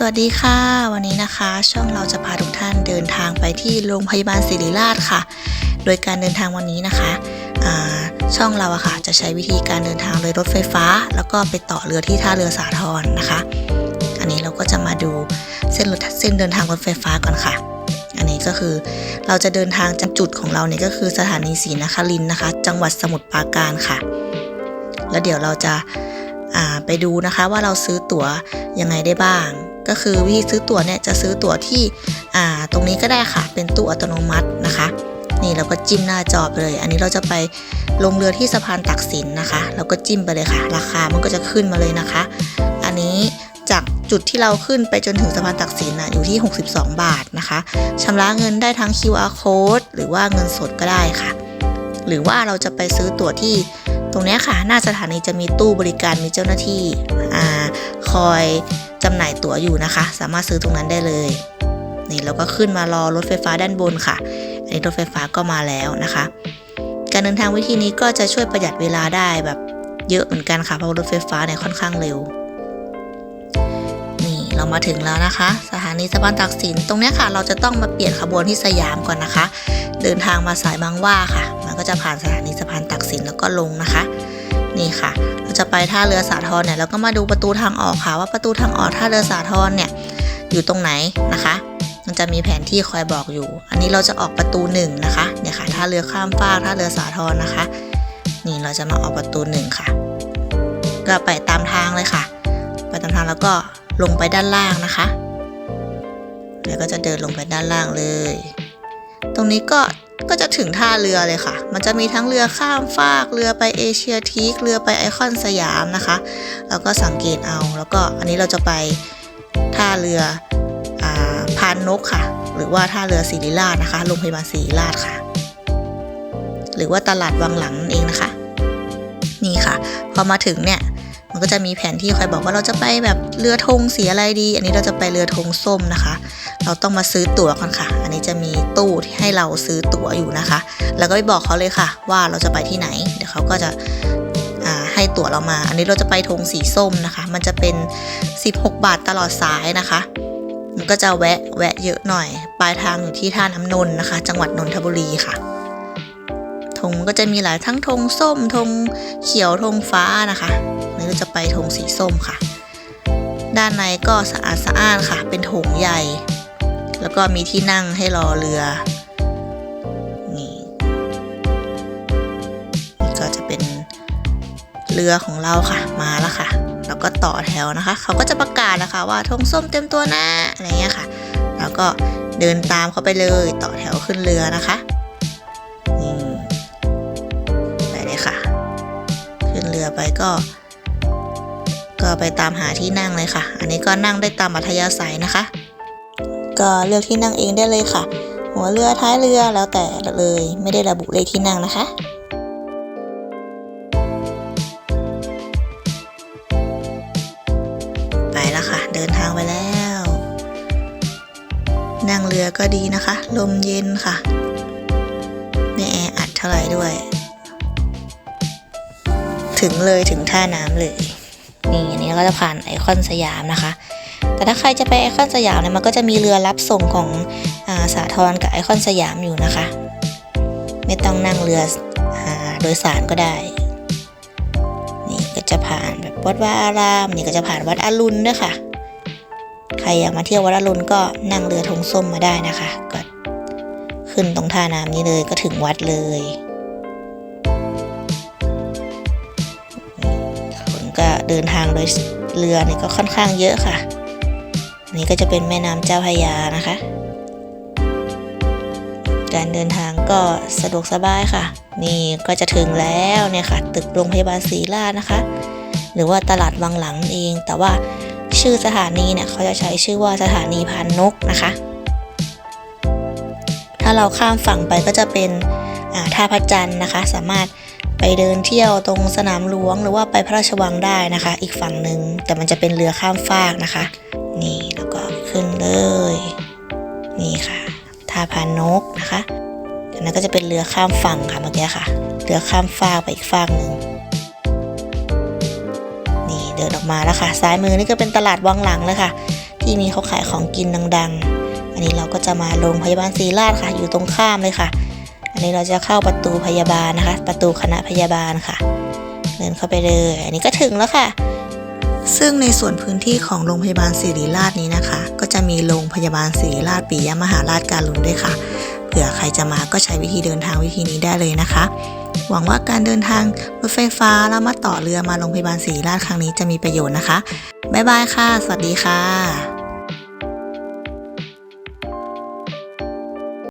สวัสดีค่ะ วันนี้นะคะ ช่องเราจะพาทุกท่านเดินทางไปที่โรงพยาบาลศิริราชค่ะ โดยการเดินทางวันนี้นะคะช่องเราอะค่ะจะใช้วิธีการเดินทางโดยรถไฟฟ้า แล้วก็ไปต่อเรือที่ท่าเรือสาทรนะคะ อันนี้เราก็จะมาดูเส้นรถเส้นเดินทางรถไฟฟ้าก่อนค่ะ อันนี้ก็คือเราจะเดินทางจากจุดของเราเนี่ยก็คือสถานีศรีนครินนะคะ จังหวัดสมุทรปราการค่ะ แล้วเดี๋ยวเราจะาไปดูนะคะว่าเราซื้อตั๋วยังไงได้บ้าง ก็คือวิธีซื้อตั๋วเนี่ยจะซื้อตั๋วที่ตรงนี้ก็ได้ค่ะ เป็นตู้อัตโนมัตินะคะ นี่เราก็จิ้มหน้าจอไปเลย อันนี้เราจะไปลงเรือที่สะพานตักสินนะคะเราก็จิ้มไปเลยค่ะ ราคามันก็จะขึ้นมาเลยนะคะ อันนี้จากจุดที่เราขึ้นไปจนถึงสะพานตักสินนะอยู่ที่ 62 บาทนะคะชำระเงินได้ทั้ง QR code หรือว่าเงินสดก็ได้ค่ะ หรือว่าเราจะไปซื้อตั๋วที่ตรงนี้ค่ะ หน้าสถานีจะมีตู้บริการมีเจ้าหน้าที่อคอย จำหน่ายตั๋วอยู่นะคะ สามารถซื้อตรงนั้นได้เลย นี่เราก็ขึ้นมารอรถไฟฟ้าด้านบนค่ะ อันนี้รถไฟฟ้าก็มาแล้วนะคะ การเดินทางวิธีนี้ก็จะช่วยประหยัดเวลาได้แบบเยอะเหมือนกันค่ะเพราะรถไฟฟ้าเนี่ยค่อนข้างเร็ว นี่เรามาถึงแล้วนะคะ สถานีสะพานตักสินตรงนี้ค่ะ เราจะต้องมาเปลี่ยนขบวนที่สยามก่อนนะคะ เดินทางมาสายบางว่าค่ะ มันก็จะผ่านสถานีสะพานตักสินแล้วก็ลงนะคะ นี่ค่ะเราจะไปท่าเรือสาทรเนี่ยเราก็มาดูประตูทางออกค่ะ ว่าประตูทางออกท่าเรือสาทรเนี่ยอยู่ตรงไหนนะคะมันจะมีแผนที่คอยบอกอยู่ อันนี้เราจะออกประตูหนึ่งนะคะเนี่ยค่ะท่าเรือข้ามฟากท่าเรือสาทรนะคะ นี่เราจะมาออกประตูหนึ่งค่ะ ก็ไปตามทางเลยค่ะ ไปตามทางแล้วก็ลงไปด้านล่างนะคะเดี๋ยวก็จะเดินลงไปด้านล่างเลย ตรงนี้ก็ ก็จะถึงท่าเรือเลยค่ะ มันจะมีทั้งเรือข้ามฟากเรือไปเอเชียทีคเรือไปไอคอนสยามนะคะ แล้วก็สังเกตเอา แล้วก็อันนี้เราจะไปท่าเรืออ่าพานนกค่ะ หรือว่าท่าเรือศิริราชนะคะ โรงพยาบาลศิริราชค่ะ หรือว่าตลาดวังหลังนั่นเองนะคะ นี่ค่ะ พอมาถึงเนี่ย มันก็จะมีแผนที่คอยบอกว่าเราจะไปแบบเรือธงสีอะไรดี อันนี้เราจะไปเรือธงส้มนะคะ เราต้องมาซื้อตั๋วก่อนค่ะ อันนี้จะมีตู้ที่ให้เราซื้อตั๋วอยู่นะคะ แล้วก็ไปบอกเขาเลยค่ะ ว่าเราจะไปที่ไหน เดี๋ยวเขาก็จะให้ตั๋วเรามา อันนี้เราจะไปธงสีส้มนะคะ มันจะเป็น 16 บาทตลอดสายนะคะมันก็จะแวะแวะเยอะหน่อย ปลายทางอยู่ที่ท่าน้ำนนท์นะคะ จังหวัดนนทบุรีค่ะธงก็จะมีหลายทั้งธงส้มธงเขียวธงฟ้านะคะ เราจะไปธงสีส้มค่ะ ด้านในก็สะอาดสะอ้านค่ะ เป็นโถงใหญ่ แล้วก็มีที่นั่งให้รอเรือนี่นี่ก็จะเป็นเรือของเราค่ะมาแล้วค่ะ แล้วก็ต่อแถวนะคะ เขาก็จะประกาศนะคะว่าธงส้มเต็มตัวนะอะไรเงี้ยค่ะ แล้วก็เดินตามเขาไปเลยต่อแถวขึ้นเรือนะคะนี่ไปเลยค่ะ ขึ้นเรือไปก็ ก็ไปตามหาที่นั่งเลยค่ะ อันนี้ก็นั่งได้ตามอัธยาศัยนะคะ ก็เลือกที่นั่งเองได้เลยค่ะ หัวเรือท้ายเรือแล้วแต่เลยไม่ได้ระบุเลขที่นั่งนะคะไปแล้วค่ะ เดินทางไปแล้ว นั่งเรือก็ดีนะคะ ลมเย็นค่ะ ไม่แออัดเท่าไหร่ด้วย ถึงเลยถึงท่าน้ำเลย นี่อันนี้เราก็จะผ่านไอคอนสยามนะคะ แต่ถ้าใครจะไปไอคอนสยามเนี่ยมันก็จะมีเรือรับส่งของอาสาทรกับไอคอนสยามอยู่นะคะ ไม่ต้องนั่งเรืออโดยสารก็ได้ นี่ก็จะผ่านแบบวัดวาอาราม นี่ก็จะผ่านวัดอรุณด้วยค่ะ ใครอยากมาเที่ยววัดอรุณก็นั่งเรือธงส้มมาได้นะคะ ก็ขึ้นตรงท่าน้ำนี้เลยก็ถึงวัดเลย ก็เดินทางโดยเรือเนี่ยก็ค่อนข้างเยอะค่ะนนี้ก็จะเป็นแม่น้ำเจ้าพยานะคะ การเดินทางก็สะดวกสบายค่ะ นี่ก็จะถึงแล้วเนี่ยค่ะ ตึกโรงพยาบาลศรีราชนะคะ หรือว่าตลาดวังหลังเอง แต่ว่าชื่อสถานีเนี่ยเขาจะใช้ชื่อว่าสถานีพานนกนะคะ ถ้าเราข้ามฝั่งไปก็จะเป็นท่าพระจันทร์นะคะ สามารถ ไปเดินเที่ยวตรงสนามหลวงหรือว่าไปพระราชวังได้นะคะ อีกฝั่งหนึ่งแต่มันจะเป็นเรือข้ามฟากนะคะ นี่แล้วก็ขึ้นเลย นี่ค่ะท่าพานกนะคะอันนั้นก็จะเป็นเรือข้ามฝั่งค่ะเมื่อกี้ค่ะ เรือข้ามฟากไปอีกฝั่งหนึ่งนี่เดินออกมาแล้วค่ะ ซ้ายมือนี่ก็เป็นตลาดวังหลังเลยค่ะ ที่มีเขาขายของกินดังๆ อันนี้เราก็จะมาโรงพยาบาลศรีราชค่ะ อยู่ตรงข้ามเลยค่ะ อันนี้เราจะเข้าประตูพยาบาลนะคะ ประตูคณะพยาบาลค่ะ เดินเข้าไปเลย อันนี้ก็ถึงแล้วค่ะ ซึ่งในส่วนพื้นที่ของโรงพยาบาลศิริราชนี้นะคะ ก็จะมีโรงพยาบาลศิริราชปิยมหาราชการุณด้วยค่ะ เผื่อใครจะมาก็ใช้วิธีเดินทางวิธีนี้ได้เลยนะคะ หวังว่าการเดินทางรถไฟฟ้าแล้วมาต่อเรือมาโรงพยาบาลศิริราชครั้งนี้จะมีประโยชน์นะคะบ๊ายบายค่ะ สวัสดีค่ะ